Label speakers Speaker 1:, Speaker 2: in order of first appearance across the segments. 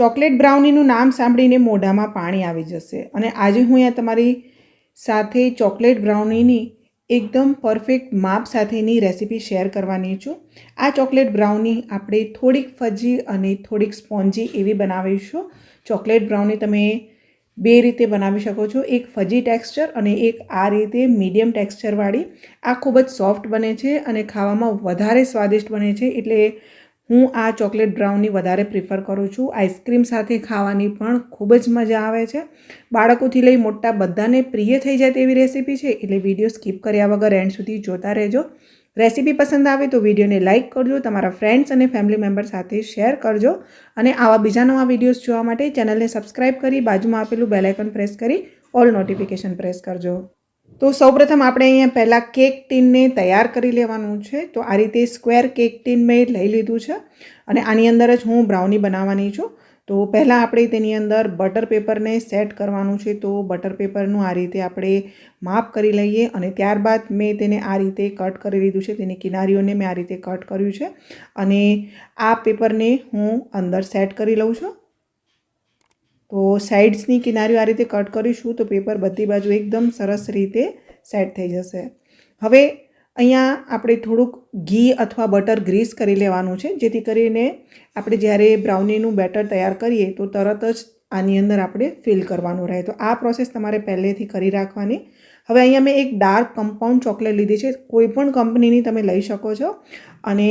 Speaker 1: Chocolate બ્રાઉનીનું નામ સાંભળીને મોઢામાં પાણી આવી જશે. અને આજે હું અહીંયા તમારી સાથે ચોકલેટ બ્રાઉનીની એકદમ પરફેક્ટ માપ સાથેની રેસીપી શેર કરવાની છું. આ ચોકલેટ બ્રાઉની આપણે થોડીક ફજી અને થોડીક સ્પોન્જી એવી બનાવીશું. ચોકલેટ બ્રાઉની તમે બે રીતે બનાવી શકો છો. એક ફજી ટેક્સચર અને એક આ રીતે મીડિયમ ટેક્સચરવાળી. આ ખૂબ જ સોફ્ટ બને છે અને ખાવામાં વધારે સ્વાદિષ્ટ બને છે. એટલે હું આ ચોકલેટ બ્રાઉની વધારે પ્રિફર કરું છું. આઈસ્ક્રીમ સાથે ખાવાની પણ ખૂબ જ મજા આવે છે. બાળકોથી લઈ મોટા બધાને પ્રિય થઈ જાય તેવી રેસીપી છે. એટલે વીડિયો સ્કીપ કર્યા વગર એન્ડ સુધી જોતા રહેજો. રેસીપી પસંદ આવે તો વિડીયોને લાઇક કરજો, તમારા ફ્રેન્ડ્સ અને ફેમિલી મેમ્બર સાથે શેર કરજો અને આવા બીજા નવા વિડીયોઝ જોવા માટે ચેનલને સબસ્ક્રાઇબ કરી બાજુમાં આપેલું બેલાઇકન પ્રેસ કરી ઓલ નોટિફિકેશન પ્રેસ કરજો. તો સૌપ્રથમ આપણે અહીંયા પહેલાં કેક ટીનને તૈયાર કરી લેવાનું છે. તો આ રીતે સ્ક્વેર કેક ટીન મેં લઈ લીધું છે અને આની અંદર જ હું બ્રાઉની બનાવવાની છું. તો પહેલાં આપણે તેની અંદર બટર પેપરને સેટ કરવાનું છે. તો બટર પેપરનું આ રીતે આપણે માપ કરી લઈએ અને ત્યારબાદ મેં તેને આ રીતે કટ કરી લીધું છે. તેની કિનારીઓને મેં આ રીતે કટ કર્યું છે અને આ પેપરને હું અંદર સેટ કરી લઉં છું. તો સાઇડ્સની કિનારીઓ આ રીતે કટ કરીશું તો પેપર બધી બાજુ એકદમ સરસ રીતે સેટ થઈ જશે. હવે અહીંયા આપણે થોડુંક ઘી અથવા બટર ગ્રીસ કરી લેવાનું છે, જેથી કરીને આપણે જ્યારે બ્રાઉનીનું બેટર તૈયાર કરીએ તો તરત જ આની અંદર આપણે ફિલ કરવાનું રહે. તો આ પ્રોસેસ તમારે પહેલેથી કરી રાખવાની. હવે અહીંયા મેં એક ડાર્ક કમ્પાઉન્ડ ચોકલેટ લીધી છે, કોઈ પણ કંપનીની તમે લઈ શકો છો. અને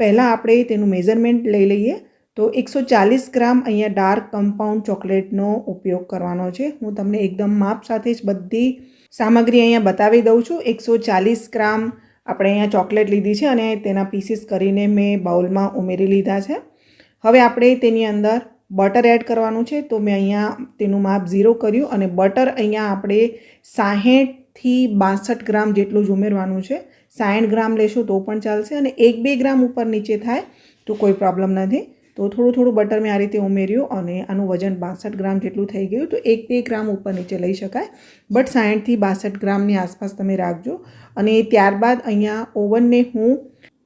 Speaker 1: પહેલાં આપણે તેનું મેઝરમેન્ટ લઈ લઈએ. તો એકસો ચાલીસ ગ્રામ અહીંયા ડાર્ક કમ્પાઉન્ડ ચોકલેટનો ઉપયોગ કરવાનો છે. હું તમને એકદમ માપ સાથે જ બધી સામગ્રી અહીંયા બતાવી દઉં છું. એકસો ચાલીસ ગ્રામ આપણે અહીંયા ચોકલેટ લીધી છે અને તેના પીસીસ કરીને મેં બાઉલમાં ઉમેરી લીધા છે. હવે આપણે તેની અંદર બટર એડ કરવાનું છે. તો મેં અહીંયા તેનું માપ ઝીરો કર્યું અને બટર અહીંયા આપણે સાહીઠથી બાસઠ ગ્રામ જેટલું જ ઉમેરવાનું છે. સાઠ ગ્રામ લેશું તો પણ ચાલશે અને એક બે ગ્રામ ઉપર નીચે થાય તો કોઈ પ્રોબ્લેમ નથી. તો થોડું થોડું બટર મેં આ રીતે ઉમેર્યું અને આનું વજન બાસઠ ગ્રામ જેટલું થઈ ગયું તો એક બે ગ્રામ ઉપર નીચે લઈ શકાય. બટ સાઠથી બાસઠ ગ્રામની આસપાસ તમે રાખજો. અને ત્યારબાદ અહીંયા ઓવનને હું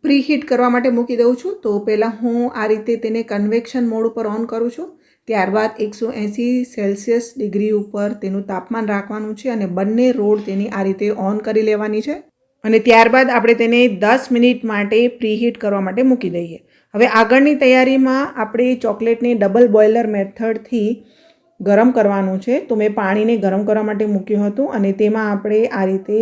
Speaker 1: પ્રીહીટ કરવા માટે મૂકી દઉં છું. તો પહેલાં હું આ રીતે તેને કન્વેક્શન મોડ ઉપર ઓન કરું છું. ત્યારબાદ એકસો એંસી સેલ્સિયસ ડિગ્રી ઉપર તેનું તાપમાન રાખવાનું છે અને બંને રોડ તેની આ રીતે ઓન કરી લેવાની છે. અને ત્યારબાદ આપણે તેને દસ મિનિટ માટે પ્રીહીટ કરવા માટે મૂકી દઈએ. હવે આગળની તૈયારીમાં આપણે ચોકલેટને ડબલ બોઇલર મેથડથી ગરમ કરવાનું છે. તો મેં પાણીને ગરમ કરવા માટે મૂક્યું હતું અને તેમાં આપણે આ રીતે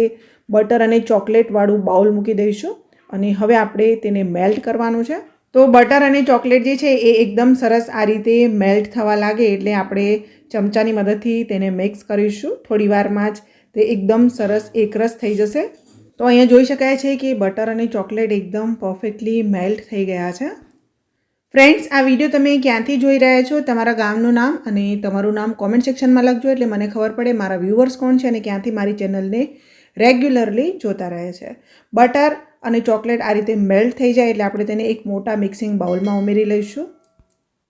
Speaker 1: બટર અને ચોકલેટવાળું બાઉલ મૂકી દઈશું અને હવે આપણે તેને મેલ્ટ કરવાનું છે. તો બટર અને ચોકલેટ જે છે એ એકદમ સરસ આ રીતે મેલ્ટ થવા લાગે એટલે આપણે ચમચાની મદદથી તેને મિક્સ કરીશું. થોડી જ તે એકદમ સરસ એકરસ થઈ જશે. તો અહીંયા જોઈ શકાય છે કે બટર અને ચોકલેટ એકદમ પરફેક્ટલી મેલ્ટ થઈ ગયા છે. ફ્રેન્ડ્સ આ વીડિયો તમે ક્યાંથી જોઈ રહ્યા છો? તમારા ગામનું નામ અને તમારું નામ કોમેન્ટ સેક્શનમાં લખજો એટલે મને ખબર પડે મારા વ્યૂવર્સ કોણ છે અને ક્યાંથી મારી ચેનલને રેગ્યુલરલી જોતા રહે છે. બટર અને ચોકલેટ આ રીતે મેલ્ટ થઈ જાય એટલે આપણે તેને એક મોટા મિક્સિંગ બાઉલમાં ઉમેરી લઈશું.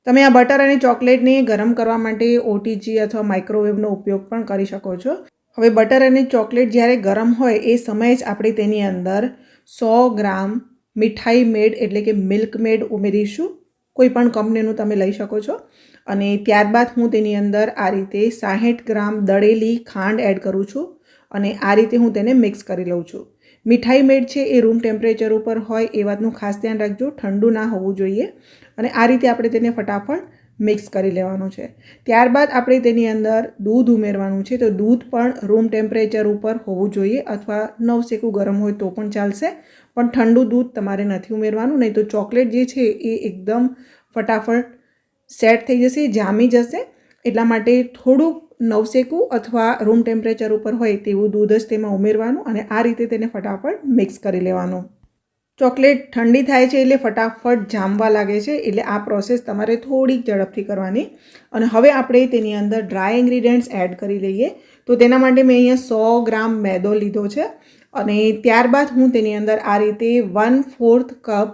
Speaker 1: તમે આ બટર અને ચોકલેટને ગરમ કરવા માટે ઓટીજી અથવા માઇક્રોવેવનો ઉપયોગ પણ કરી શકો છો. હવે બટર અને ચોકલેટ જ્યારે ગરમ હોય એ સમયે જ આપણે તેની અંદર સો ગ્રામ મીઠાઈ મેડ એટલે કે મિલ્ક મેડ ઉમેરીશું. કોઈ પણ કંપનીનું તમે લઈ શકો છો. અને ત્યારબાદ હું તેની અંદર આ રીતે સાહીઠ ગ્રામ દળેલી ખાંડ એડ કરું છું અને આ રીતે હું તેને મિક્સ કરી લઉં છું. મીઠાઈ મેડ છે એ રૂમ ટેમ્પરેચર ઉપર હોય એ વાતનું ખાસ ધ્યાન રાખજો. ઠંડુ ના હોવું જોઈએ. અને આ રીતે આપણે તેને ફટાફટ મિક્સ કરી લેવાનું છે. ત્યારબાદ આપણે તેની અંદર દૂધ ઉમેરવાનું છે. તો દૂધ પણ રૂમ ટેમ્પરેચર ઉપર હોવું જોઈએ અથવા નવસેકું ગરમ હોય તો પણ ચાલશે. પણ ઠંડુ દૂધ તમારે નથી ઉમેરવાનું, નહીં તો ચોકલેટ જે છે એ એકદમ ફટાફટ સેટ થઈ જશે, જામી જશે. એટલા માટે થોડુંક નવસેકું અથવા રૂમ ટેમ્પરેચર ઉપર હોય તેવું દૂધ જ તેમાં ઉમેરવાનું અને આ રીતે તેને ફટાફટ મિક્સ કરી લેવાનું. ચોકલેટ ઠંડી થાય છે એટલે ફટાફટ જામવા લાગે છે એટલે આ પ્રોસેસ તમારે થોડીક ઝડપથી કરવાની. અને હવે આપણે તેની અંદર ડ્રાય ઇન્ગ્રીડિયન્ટ્સ એડ કરી લઈએ. તો તેના માટે મેં અહીંયા સો ગ્રામ મેદો લીધો છે. અને ત્યારબાદ હું તેની અંદર આ રીતે one fourth cup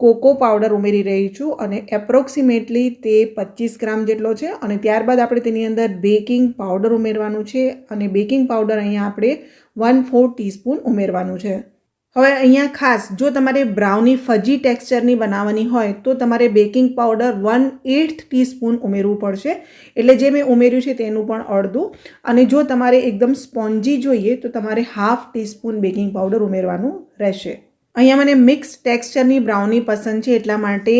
Speaker 1: cocoa powder ઉમેરી રહી છું અને એપ્રોક્સિમેટલી તે પચીસ ગ્રામ જેટલો છે. અને ત્યારબાદ આપણે તેની અંદર બેકિંગ પાવડર ઉમેરવાનું છે. અને બેકિંગ પાવડર અહીંયા આપણે વન ફોર ટીસ્પૂન ઉમેરવાનું છે. હવે અહીંયા ખાસ, જો તમારે બ્રાઉની ફજી ટેક્સચરની બનાવવાની હોય, તો તમારે baking powder one eighth teaspoon ઉમેરવું પડશે. એટલે જે મેં ઉમેર્યું છે તેનું પણ અડધું. અને જો તમારે એકદમ સ્પોન્જી જોઈએ, તો તમારે હાફ ટીસ્પૂન બેકિંગ પાવડર ઉમેરવાનું રહેશે. અહીંયા મને મિક્સ ટેક્સચરની બ્રાઉની પસંદ છે એટલા માટે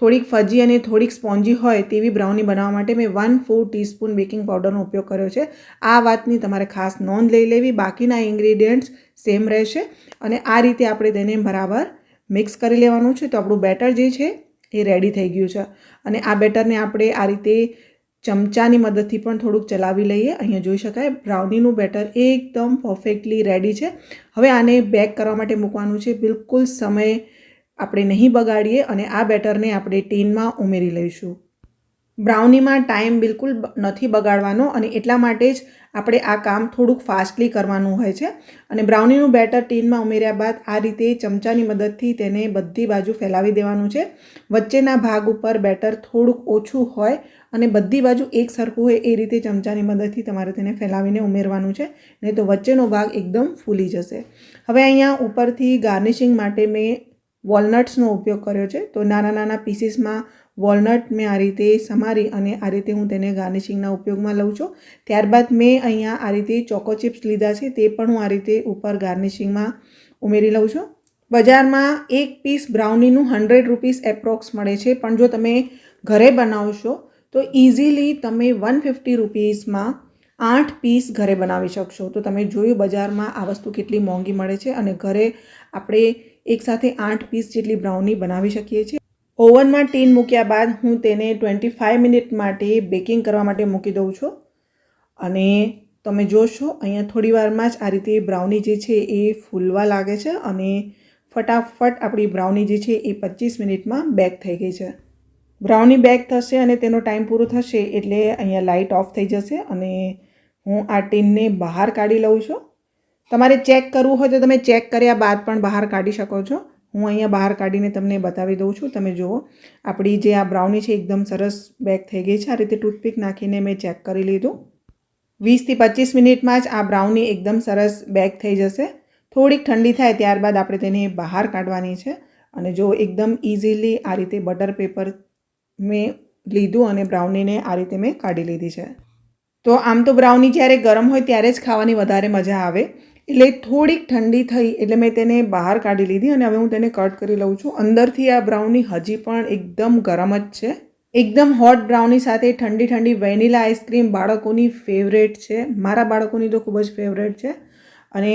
Speaker 1: થોડીક ફજી અને થોડીક સ્પોન્જી હોય તેવી બ્રાઉની બનાવવા માટે મેં વન ફોર ટીસ્પૂન બેકિંગ પાવડરનો ઉપયોગ કર્યો છે. આ વાતની તમારે ખાસ નોંધ લઈ લેવી. બાકીના ઇન્ગ્રીડિયન્ટ્સ સેમ રહેશે અને આ રીતે આપણે તેને બરાબર મિક્સ કરી લેવાનું છે. તો આપણું બેટર જે છે એ રેડી થઈ ગયું છે. અને આ બેટરને આપણે આ રીતે ચમચાની મદદથી પણ થોડુંક ચલાવી લઈએ. અહીંયા જોઈ શકાય, બ્રાઉનીનું બેટર એકદમ પરફેક્ટલી રેડી છે. હવે આને બેક કરવા માટે મૂકવાનું છે. બિલકુલ સમય આપણે નહીં બગાડીએ અને આ બેટરને આપણે ટીનમાં ઉમેરી લઈશું. બ્રાઉનીમાં ટાઈમ બિલકુલ નથી બગાડવાનો અને એટલા માટે જ આપણે આ કામ થોડુંક ફાસ્ટલી કરવાનું હોય છે. અને બ્રાઉનીનું બેટર ટીનમાં ઉમેર્યા બાદ આ રીતે ચમચાની મદદથી તેને બધી બાજુ ફેલાવી દેવાનું છે. વચ્ચેના ભાગ ઉપર બેટર થોડુંક ઓછું હોય અને બધી બાજુ એક સરખું હોય એ રીતે ચમચાની મદદથી તમારે તેને ફેલાવીને ઉમેરવાનું છે. નહીં તો વચ્ચેનો ભાગ એકદમ ફૂલી જશે. હવે અહીંયા ઉપરથી ગાર્નિશિંગ માટે મેં વોલનટ્સનો ઉપયોગ કર્યો છે. તો નાના નાના પીસીસમાં વોલનટ મેં આ રીતે સમારી અને આ રીતે હું તેને ગાર્નિશિંગના ઉપયોગમાં લઉં છું. ત્યારબાદ મેં અહીંયા આ રીતે ચોકો ચિપ્સ લીધા છે, તે પણ હું આ રીતે ઉપર ગાર્નિશિંગમાં ઉમેરી લઉં છું. બજારમાં એક પીસ બ્રાઉનીનું હંડ્રેડ રૂપીસ એપ્રોક્સ મળે છે, પણ જો તમે ઘરે બનાવશો, તો ઇઝીલી તમે વન ફિફ્ટી રૂપીસમાં આઠ પીસ ઘરે બનાવી શકશો. તો તમે જોયું બજારમાં આ વસ્તુ કેટલી મોંઘી મળે છે અને ઘરે આપણે એકસાથે આઠ પીસ જેટલી બ્રાઉની બનાવી શકીએ છીએ. ઓવનમાં ટીન મૂક્યા બાદ હું તેને ટ્વેન્ટી ફાઇવ મિનિટ માટે બેકિંગ કરવા માટે મૂકી દઉં છું. અને તમે જોશો, અહીંયા થોડી વારમાં જ આ રીતે બ્રાઉની જે છે એ ફૂલવા લાગે છે અને ફટાફટ આપણી બ્રાઉની જે છે એ પચીસ મિનિટમાં બેક થઈ ગઈ છે. બ્રાઉની બેક થશે અને તેનો ટાઈમ પૂરો થશે એટલે અહીંયા લાઇટ ઓફ થઈ જશે અને હું આ ટીનને બહાર કાઢી લઉં છું. તમારે ચેક કરવું હોય તો તમે ચેક કર્યા બાદ પણ બહાર કાઢી શકો છો. હું અહીંયા બહાર કાઢીને તમને બતાવી દઉં છું. તમે જુઓ, આપણી જે આ બ્રાઉની છે, એકદમ સરસ બેક થઈ ગઈ છે. આ રીતે ટૂથપીક નાખીને મેં ચેક કરી લીધું. વીસથી પચીસ મિનિટમાં જ આ બ્રાઉની એકદમ સરસ બેક થઈ જશે. થોડીક ઠંડી થાય ત્યારબાદ આપણે તેને બહાર કાઢવાની છે. અને જો એકદમ ઇઝીલી આ રીતે બટર પેપર મેં લીધું અને બ્રાઉનીને આ રીતે મેં કાઢી લીધી છે. તો આમ તો બ્રાઉની જ્યારે ગરમ હોય ત્યારે જ ખાવાની વધારે મજા આવે. એટલે થોડીક ઠંડી થઈ એટલે મેં તેને બહાર કાઢી લીધી અને હવે હું તેને કટ કરી લઉં છું. અંદરથી આ બ્રાઉની હજી પણ એકદમ ગરમ જ છે. એકદમ હોટ બ્રાઉની સાથે ઠંડી ઠંડી વેનીલા આઈસ્ક્રીમ બાળકોની ફેવરેટ છે. મારા બાળકોની તો ખૂબ જ ફેવરેટ છે. અને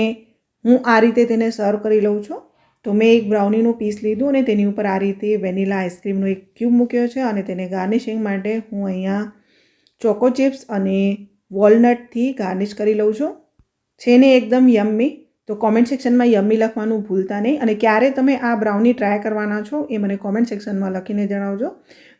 Speaker 1: હું આ રીતે તેને સર્વ કરી લઉં છું. તો મેં એક બ્રાઉનીનું પીસ લીધું અને તેની ઉપર આ રીતે વેનીલા આઈસ્ક્રીમનો એક ક્યુબ મૂક્યો છે અને તેને ગાર્નિશિંગ માટે હું અહીંયા ચોકો ચિપ્સ અને વોલનટથી ગાર્નિશ કરી લઉં છું. છે ને એકદમ યમ્મી. તો કોમેન્ટ સેક્શનમાં યમ્મી લખવાનું ભૂલતા નહીં. અને ક્યારે તમે આ બ્રાઉની ટ્રાય કરવાના છો એ મને કોમેન્ટ સેક્શનમાં લખીને જણાવજો.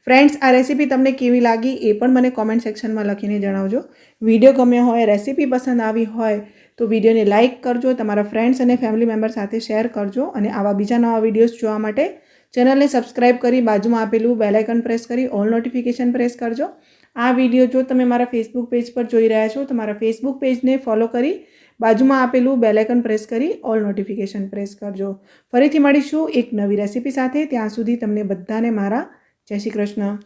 Speaker 1: ફ્રેન્ડ્સ આ રેસીપી તમને કેવી લાગી એ પણ મને કોમેન્ટ સેક્શનમાં લખીને જણાવજો. વીડિયો ગમ્યો હોય રેસીપી પસંદ આવી હોય, તો વિડીયોને લાઇક કરજો, તમારા ફ્રેન્ડ્સ અને ફેમિલી મેમ્બર સાથે શેર કરજો અને આવા બીજા નવા વિડીયોઝ જોવા માટે ચેનલને સબસ્ક્રાઇબ કરી બાજુમાં આપેલું બેલાઇકન પ્રેસ કરી ઓલ નોટિફિકેશન પ્રેસ કરજો. આ વીડિયો જો તમે મારા ફેસબુક પેજ પર જોઈ રહ્યા છો, તો મારા ફેસબુક પેજને ફોલો કરી બાજુમાં આપેલું બેલેકન પ્રેસ કરી ઓલ નોટિફિકેશન પ્રેસ કરજો. ફરીથી મળીશું એક નવી રેસીપી સાથે. ત્યાં સુધી તમને બધાને મારા જય શ્રી કૃષ્ણ.